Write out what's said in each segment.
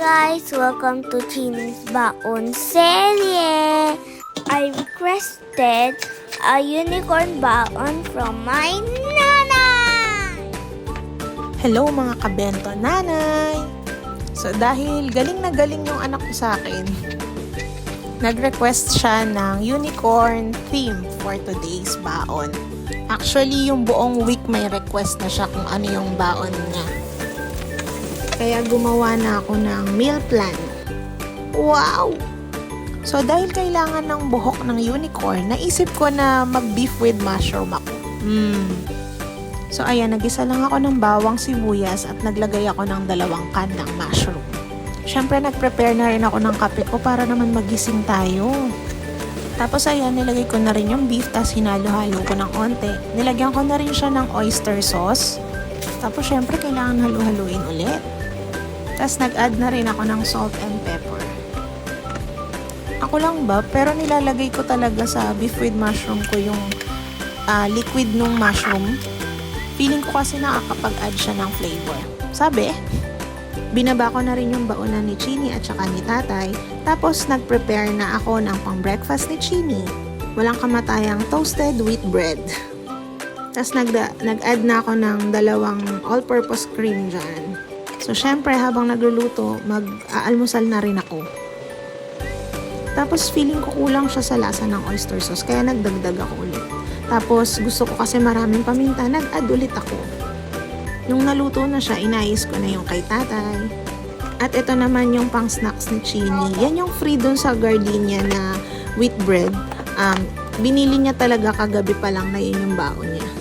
guys! Welcome to Chini's Baon Serye! I requested a unicorn baon from my nanay! Hello mga kabento nanay! So dahil galing na galing yung anak ko sa akin, nag-request siya ng unicorn theme for today's baon. Actually, yung buong week may request na siya kung ano yung baon niya. Kaya gumawa na ako ng meal plan. Wow! So dahil kailangan ng buhok ng unicorn, naisip ko na mag-beef with mushroom ako. Mm. So ayan, nagisa lang ako ng bawang sibuyas at naglagay ako ng dalawang can ng mushroom. Siyempre, nag-prepare na rin ako ng kape ko para naman magising tayo. Tapos ayan, nilagay ko na rin yung beef, tapos hinalo-halo ko ng onte. Nilagyan ko na rin siya ng oyster sauce. Tapos syempre, kailangan halu-haluin ulit. Tapos nag-add na rin ako ng salt and pepper. Ako lang ba? Pero nilalagay ko talaga sa beef with mushroom ko yung ah, liquid nung mushroom. Feeling ko kasi nakakapag-add siya ng flavor. Sabi, binaba ko na rin yung baonan ni Chini at saka ni Tatay. Tapos nag-prepare na ako ng pang-breakfast ni Chini. Walang kamatayang toasted wheat bread. Tapos nag-add na ako ng dalawang all-purpose cream dyan. So, syempre, habang nagluluto, mag-aalmusal na rin ako. Tapos, feeling ko kulang siya sa lasa ng oyster sauce, kaya nagdagdag ako ulit. Tapos, gusto ko kasi maraming paminta, nag-add ulit ako. Nung naluto na siya, inayos ko na yung kay tatay. At ito naman yung pang snacks ni Chini. Yan yung free dun sa gardenia na wheat bread. Um, binili niya talaga kagabi pa lang na yun yung baon niya.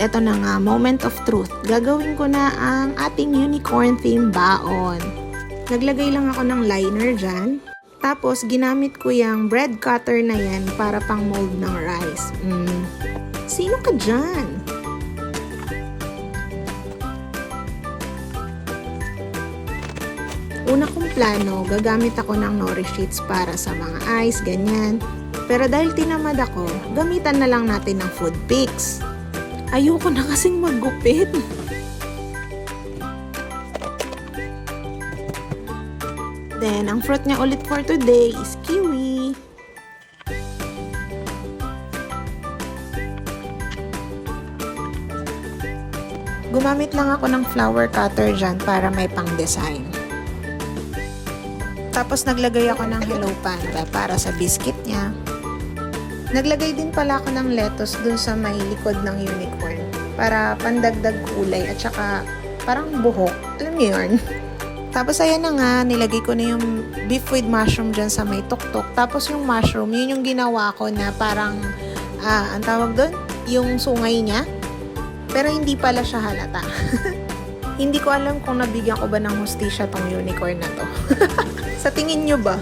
Eto na nga, moment of truth. Gagawin ko na ang ating unicorn theme baon. Naglagay lang ako ng liner dyan. Tapos, ginamit ko yung bread cutter na yan para pang mold ng rice. Mm. Sino ka dyan? Una kong plano, gagamit ako ng nori sheets para sa mga ice, ganyan. Pero dahil tinamad ako, gamitan na lang natin ng food picks. Ayoko na kasing maggupit. Then, ang fruit niya ulit for today is kiwi. Gumamit lang ako ng flower cutter dyan para may pang design. Tapos naglagay ako ng Hello Panda para sa biscuit niya. Naglagay din pala ako ng lettuce dun sa may likod ng unicorn para pandagdag kulay at saka parang buhok. Alam niyo yun? Tapos ayan na nga, nilagay ko na yung beef with mushroom dyan sa may tuktok. Tapos yung mushroom, yun yung ginawa ko na parang, ah, ang tawag doon? Yung sungay niya. Pero hindi pala siya halata. hindi ko alam kung nabigyan ko ba ng hustisya tong unicorn na to. sa tingin nyo ba?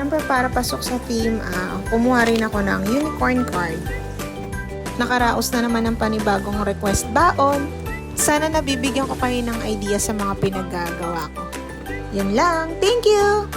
Siyempre, para pasok sa team, ah, kumuha rin ako ng unicorn card. Nakaraos na naman ng panibagong request baon. Sana nabibigyan ko kayo ng idea sa mga pinaggagawa ko. Yan lang. Thank you!